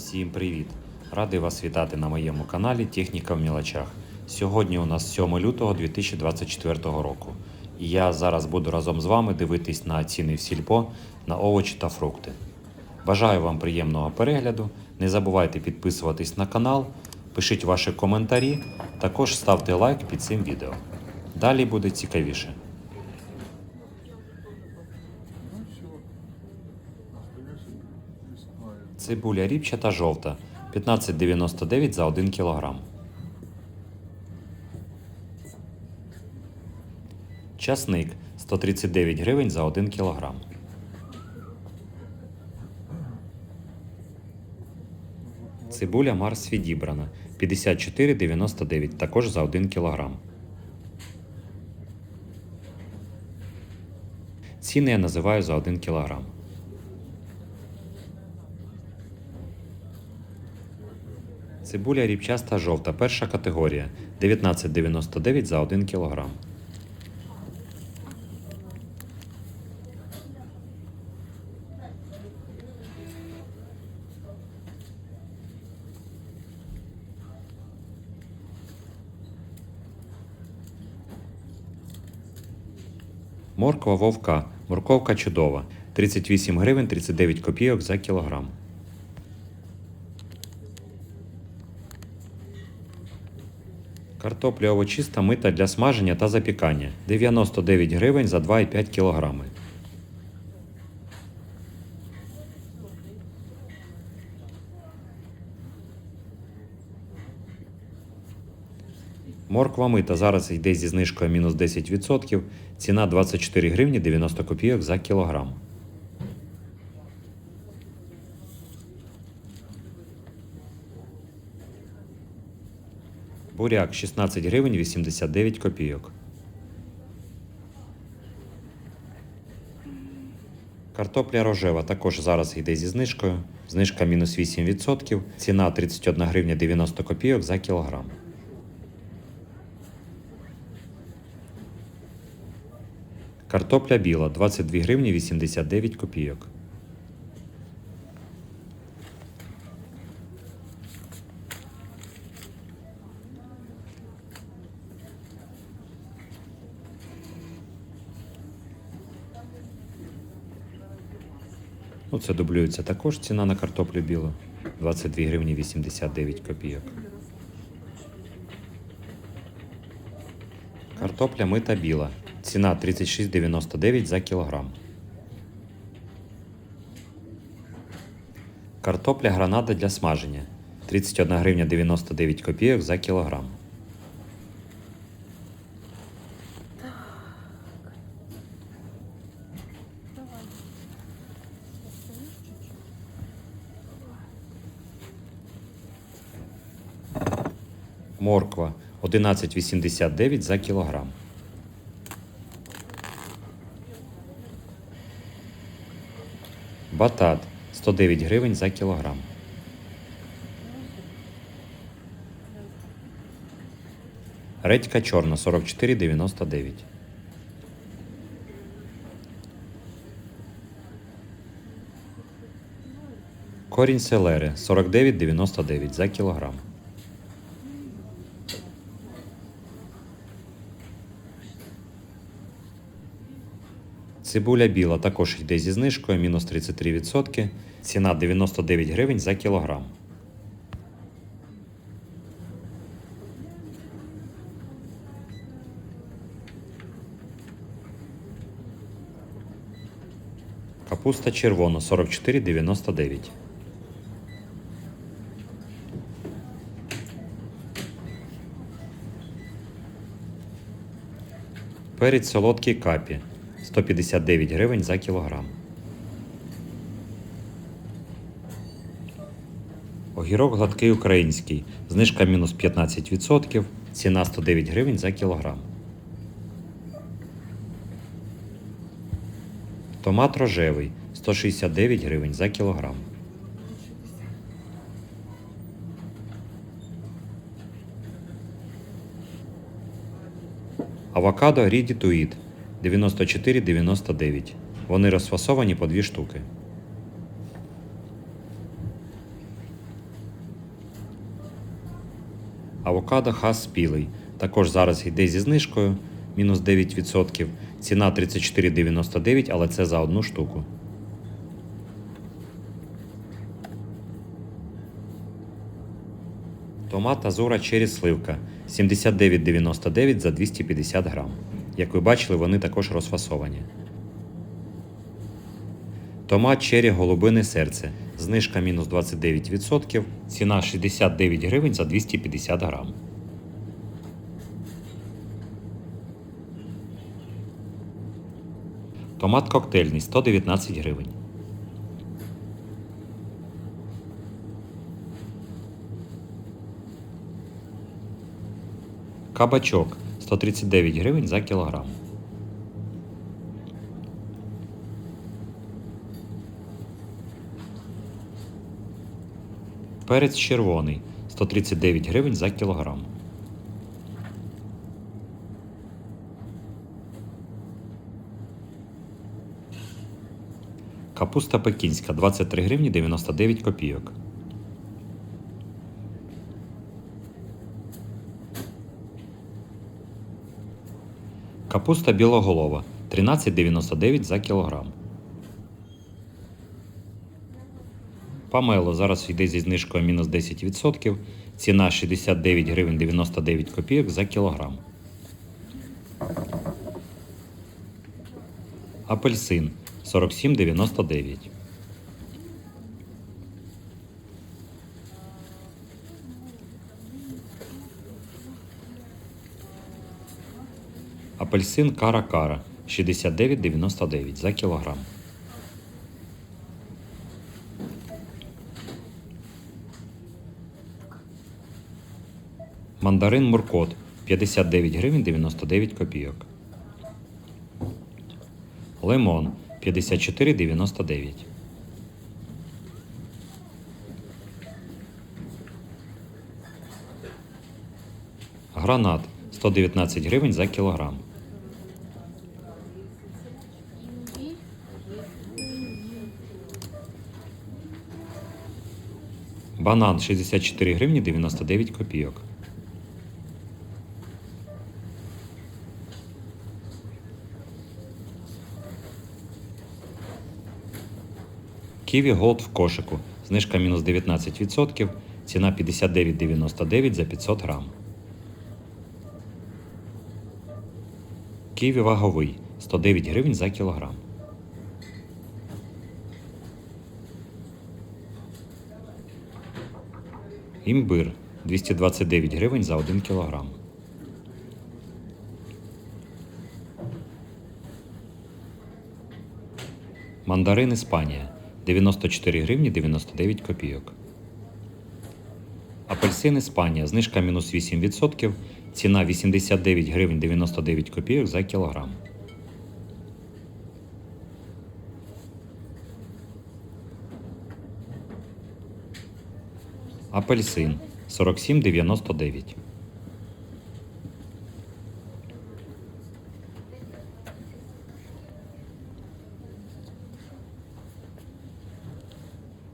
Всім привіт! Радий вас вітати на моєму каналі Техніка в мілочах. Сьогодні у нас 7 лютого 2024 року. І я зараз буду разом з вами дивитись на ціни в сільпо на овочі та фрукти. Бажаю вам приємного перегляду. Не забувайте підписуватись на канал, пишіть ваші коментарі, також ставте лайк під цим відео. Далі буде цікавіше. Цибуля ріпчата жовта 15,99 за 1 кг. Часник 139 гривень за 1 кг. Цибуля Марс відібрана 54,99 також за 1 кг. Ціни я називаю за 1 кг. Цибуля ріпчаста жовта, перша категорія 19,99 за 1 кг. Морква вовка. Морковка чудова. 38 гривень 39 копійок за кілограм. Картопля овочиста мита для смаження та запікання 99 гривень за 2,5 кг. Морква мита зараз йде зі знижкою мінус 10%. Ціна 24 гривні 90 копійок за кілограм. Буряк 16 гривень 89 копійок. Картопля рожева також зараз йде зі знижкою. Знижка мінус 8%. Ціна 31 гривня 90 копійок за кілограм. Картопля біла 22 гривні 89 копійок. Ну, це дублюється також ціна на картоплю білу 22 гривні 89 копійок. Картопля мита біла. Ціна 36,99 за кілограм. Картопля гранада для смаження 31 гривня 99 копійок за кілограм. Морква 11,89 за кілограм. Батат 109 гривень за кілограм. Редька чорна 44,99. Корінь селери 49,99 за кілограм. Цибуля біла також йде зі знижкою, мінус 33%. Ціна 99 гривень за кілограм. Капуста червона 44,99. Перець солодкий капі 159 гривень за кілограм. Огірок гладкий український. Знижка мінус 15%. Ціна 109 гривень за кілограм. Томат рожевий 169 гривень за кілограм. Авокадо to Eat 94,99. Вони розфасовані по дві штуки. Авокадо хас спілий. Також зараз йде зі знижкою мінус 9%. Ціна 34,99, але це за одну штуку. Томат Азура Черрі Сливка 79,99 за 250 грам. Як ви бачили, вони також розфасовані. Томат Черрі Голубине серце. Знижка мінус 29%. Ціна 69 гривень за 250 грам. Томат коктейльний 119 гривень. Кабачок 139 гривень за кілограм. Перець червоний 139 гривень за кілограм. Капуста пекінська 23 гривні 99 копійок. Капуста білоголова 13,99 за кілограм. Памело зараз йде зі знижкою мінус 10%. Ціна 69 гривень 99 копійок за кілограм. Апельсин 47,99. Апельсин Кара Кара 69,99 за кілограм. Мандарин Муркот 59 гривень 99 копійок. Лимон 54,99. Гранат 119 гривень за кілограм. Банан 64 гривні 99 копійок. Ківі Голд в кошику. Знижка мінус 19%. Ціна 59,99 за 500 грам. Ківі ваговий 109 гривень за кілограм. Імбир 229 гривень за 1 кілограм. Мандарин Іспанія 94 гривні 99 копійок. Апельсин Іспанія. Знижка мінус 8%. Ціна 89 гривень 99 копійок за кілограм. Апельсин 47,99.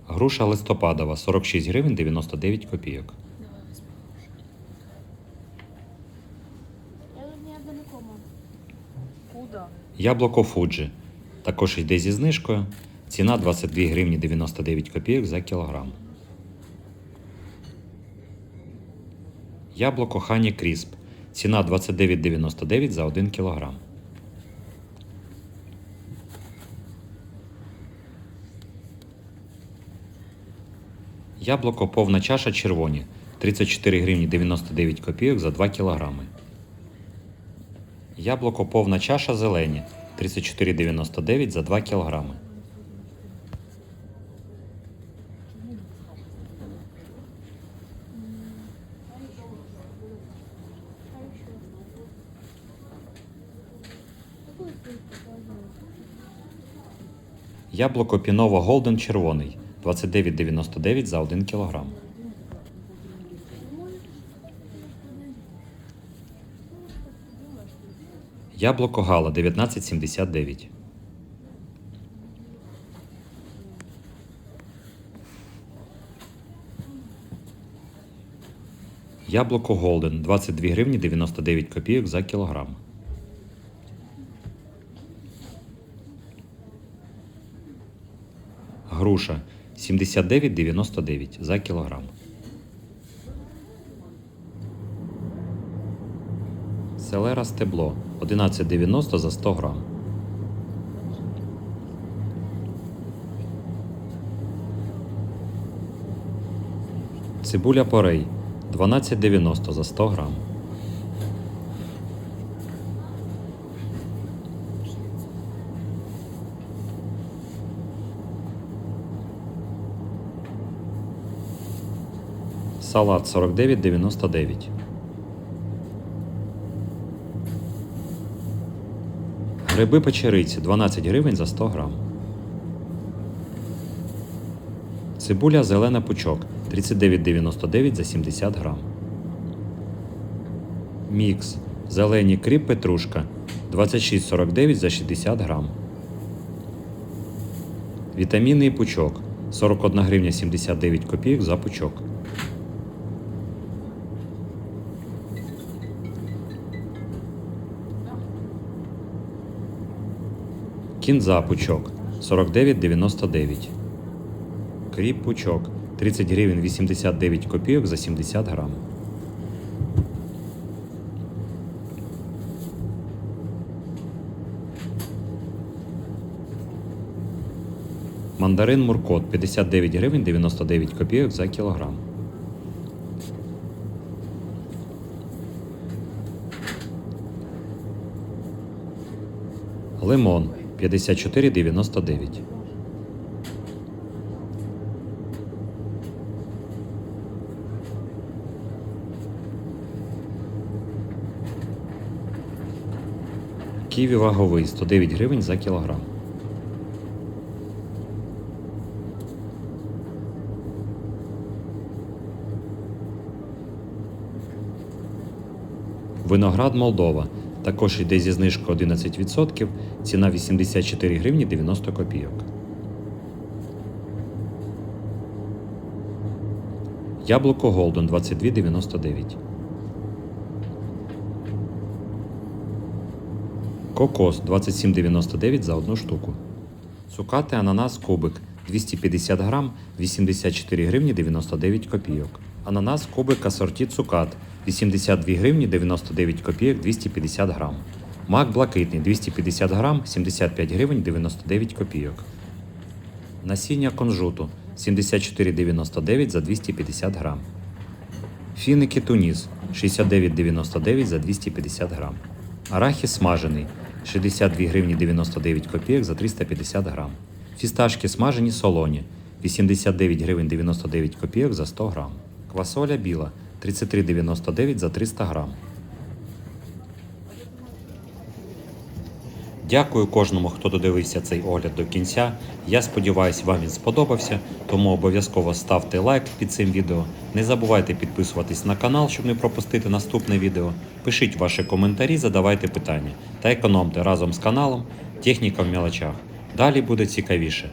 Груша листопадова 46 гривень 99 копійок. Яблуко Фуджі. Також йде зі знижкою. Ціна 22 гривні 99 копійок за кілограм. Яблуко Хані Крісп. Ціна 29,99 за 1 кілограм. Яблуко повна чаша червоні 34 гривні 99 копійок за 2 кілограми. Яблуко повна чаша зелені 34,99 за 2 кілограми. Яблуко Піново Голден червоний 29,99 за 1 кілограм. Яблуко Гала 19,79. Яблуко Голден 22 гривні 99 копійок за кілограм. Груша 79,99 за кілограм. Селера стебло 11,90 за 100 грам. Цибуля порей 12,90 за 100 грам. Салат 49,99. Гриби печериці 12 гривень за 100 грам. Цибуля зелена пучок 39,99 за 70 грам. Мікс. Зелені кріп петрушка 26,49 за 60 грам. Вітамінний пучок 41 гривня 79 копійок за пучок. Кінза пучок 49,99. Кріп пучок 30 гривень 89 копійок за 70 грам. Мандарин Муркот 59 гривень 99 копійок за кілограм. Лимон 54,99. Ківі ваговий 109 гривень за кілограм. Виноград Молдова. Також йде зі знижкою 11%, ціна 84 гривні 90 копійок. Яблуко Голден 22,99. Кокос 27,99 за одну штуку. Цукати ананас кубик 250 грам 84 гривні 99 копійок. Ананас кубик асорті цукат 82 гривні 99 копійок 250 грам. Мак блакитний 250 грам 75 гривень 99 копійок. Насіння конжуту 74,99 за 250 грам. Фіники туніс 69,99 за 250 грам. Арахіс смажений 62 гривні 99 копійок за 350 грам. Фісташки смажені солоні 89 гривень 99 копійок за 100 грам. Квасоля біла 33,99 за 300 грам. Дякую кожному, хто додивився цей огляд до кінця. Я сподіваюся, вам він сподобався, тому обов'язково ставте лайк під цим відео. Не забувайте підписуватись на канал, щоб не пропустити наступне відео. Пишіть ваші коментарі, задавайте питання та економте разом з каналом Техніка в мелочах. Далі буде цікавіше.